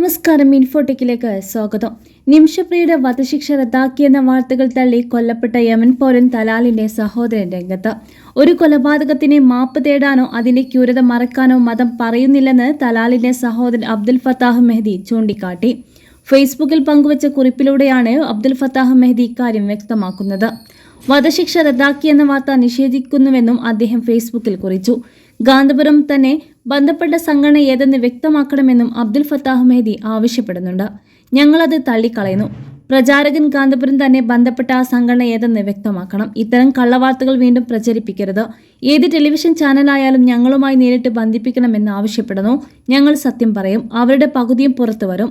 നമസ്കാരം ഇൻഫോടെക്കിലേക്ക് സ്വാഗതം. നിമിഷപ്രിയുടെ വധശിക്ഷ റദ്ദാക്കിയെന്ന വാർത്തകൾ തള്ളി കൊല്ലപ്പെട്ട യമൻ പോരൻ തലാലിന്റെ സഹോദരൻ രംഗത്ത്. ഒരു കൊലപാതകത്തിന് മാപ്പ് തേടാനോ അതിന്റെ ക്യൂരത മറക്കാനോ മതം പറയുന്നില്ലെന്ന് തലാലിന്റെ സഹോദരൻ അബ്ദുൽ ഫത്താഹ് മെഹ്ദി ചൂണ്ടിക്കാട്ടി. ഫേസ്ബുക്കിൽ പങ്കുവച്ച കുറിപ്പിലൂടെയാണ് അബ്ദുൽ ഫത്താഹ് മെഹ്ദി ഇക്കാര്യം വ്യക്തമാക്കുന്നത്. വധശിക്ഷ റദ്ദാക്കിയെന്ന വാർത്ത നിഷേധിക്കുന്നുവെന്നും അദ്ദേഹം ഫേസ്ബുക്കിൽ കുറിച്ചു. ഗാന്ധപുരം തന്നെ ബന്ധപ്പെട്ട സംഘടന ഏതെന്ന് വ്യക്തമാക്കണമെന്നും അബ്ദുൽ ഫത്താഹ് മെഹദി ആവശ്യപ്പെടുന്നുണ്ട്. ഞങ്ങളത് തള്ളിക്കളയുന്നു. പ്രചാരകൻ കാന്തപുരം തന്നെ ബന്ധപ്പെട്ട ആ സംഘടന ഏതെന്ന് വ്യക്തമാക്കണം. ഇത്തരം കള്ളവാർത്തകൾ വീണ്ടും പ്രചരിപ്പിക്കരുത്. ഏത് ടെലിവിഷൻ ചാനലായാലും ഞങ്ങളുമായി നേരിട്ട് ബന്ധിപ്പിക്കണമെന്ന് ആവശ്യപ്പെടുന്നു. ഞങ്ങൾ സത്യം പറയും. അവരുടെ പകുതിയും പുറത്തു വരും.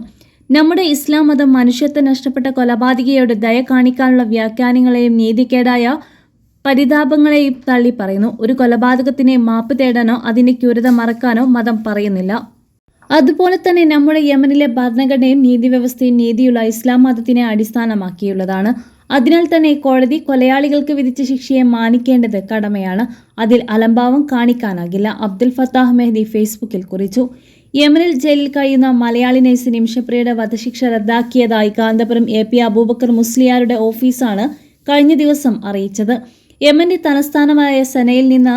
നമ്മുടെ ഇസ്ലാം മതം മനുഷ്യത്വം നഷ്ടപ്പെട്ട കൊലപാതകയോട് ദയ കാണിക്കാനുള്ള വ്യാഖ്യാനങ്ങളെയും നീതിക്കേടായ പരിതാപങ്ങളെയും തള്ളി പറയുന്നു. ഒരു കൊലപാതകത്തിനെ മാപ്പ് തേടാനോ അതിനെ ക്യൂരത മറക്കാനോ മതം പറയുന്നില്ല. അതുപോലെ തന്നെ നമ്മുടെ യമനിലെ ഭരണഘടനയും നീതി വ്യവസ്ഥയും നീതിയുള്ള ഇസ്ലാം മതത്തിനെ അടിസ്ഥാനമാക്കിയുള്ളതാണ്. അതിനാൽ തന്നെ കോടതി കൊലയാളികൾക്ക് വിധിച്ച ശിക്ഷയെ മാനിക്കേണ്ടത് കടമയാണ്. അതിൽ അലംഭാവം കാണിക്കാനാകില്ല. അബ്ദുൽ ഫത്താഹ് മെഹ്ദി ഫേസ്ബുക്കിൽ കുറിച്ചു. യമനിൽ ജയിലിൽ കഴിയുന്ന മലയാളി നഴ്സ് നിമിഷപ്രിയയുടെ വധശിക്ഷ റദ്ദാക്കിയതായി കാന്തപുരം എ പി അബൂബക്കർ മുസ്ലിയാരുടെ ഓഫീസാണ് കഴിഞ്ഞ ദിവസം അറിയിച്ചത്. യമന്റെ തലസ്ഥാനമായ സനയിൽ നിന്ന്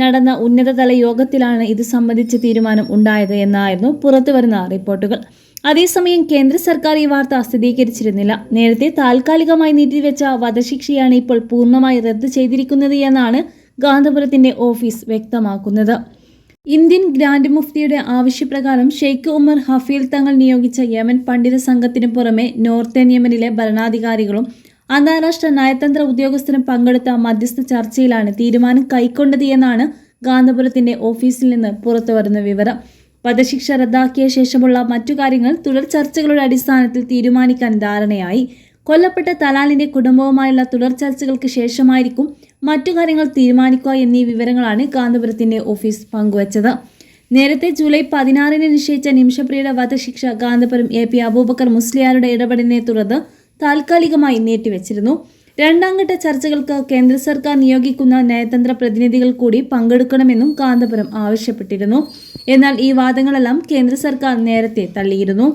നടന്ന ഉന്നതതല യോഗത്തിലാണ് ഇത് സംബന്ധിച്ച തീരുമാനം ഉണ്ടായത് എന്നായിരുന്നു പുറത്തുവരുന്ന റിപ്പോർട്ടുകൾ. അതേസമയം കേന്ദ്ര സർക്കാർ ഈ വാർത്ത സ്ഥിരീകരിച്ചിരുന്നില്ല. നേരത്തെ താൽക്കാലികമായി നീട്ടിവെച്ച വധശിക്ഷയാണ് ഇപ്പോൾ പൂർണമായി റദ്ദ് ചെയ്തിരിക്കുന്നത് എന്നാണ് ഗാന്ധപുരത്തിന്റെ ഓഫീസ് വ്യക്തമാക്കുന്നത്. ഇന്ത്യൻ ഗ്രാൻഡ് മുഫ്തിയുടെ ആവശ്യപ്രകാരം ഷെയ്ഖ് ഉമർ ഹഫീൽ തങ്ങൾ നിയോഗിച്ച യമൻ പണ്ഡിത സംഘത്തിനു പുറമെ നോർത്തേൺ യമനിലെ ഭരണാധികാരികളും അന്താരാഷ്ട്ര നയതന്ത്ര ഉദ്യോഗസ്ഥരും പങ്കെടുത്ത മധ്യസ്ഥ ചർച്ചയിലാണ് തീരുമാനം കൈക്കൊണ്ടത് എന്നാണ് ഗാന്ധപുരത്തിന്റെ ഓഫീസിൽ നിന്ന് പുറത്തുവരുന്ന വിവരം. വധശിക്ഷ റദ്ദാക്കിയ ശേഷമുള്ള മറ്റു കാര്യങ്ങൾ തുടർ ചർച്ചകളുടെ അടിസ്ഥാനത്തിൽ തീരുമാനിക്കാൻ ധാരണയായി. കൊല്ലപ്പെട്ട തലാലിന്റെ കുടുംബവുമായുള്ള തുടർ ചർച്ചകൾക്ക് ശേഷമായിരിക്കും മറ്റു കാര്യങ്ങൾ തീരുമാനിക്കുക എന്നീ വിവരങ്ങളാണ് ഗാന്ധപുരത്തിന്റെ ഓഫീസ് പങ്കുവച്ചത്. നേരത്തെ ജൂലൈ പതിനാറിന് നിശ്ചയിച്ച നിമിഷപ്രിയുടെ വധശിക്ഷ കാന്തപുരം എ പി അബൂബക്കർ മുസ്ലിയാരുടെ ഇടപെടലിനെ തുടർന്ന് താൽക്കാലികമായി നീട്ടിവെച്ചിരുന്നു. രണ്ടാം ഘട്ട ചർച്ചകൾക്ക് കേന്ദ്ര സർക്കാർ നിയോഗിക്കുന്ന നയതന്ത്ര പ്രതിനിധികൾ കൂടി പങ്കെടുക്കണമെന്നും കാന്തപുരം ആവശ്യപ്പെട്ടിരുന്നു. എന്നാൽ ഈ വാദങ്ങളെല്ലാം കേന്ദ്ര സർക്കാർ നേരത്തെ തള്ളിയിരുന്നു.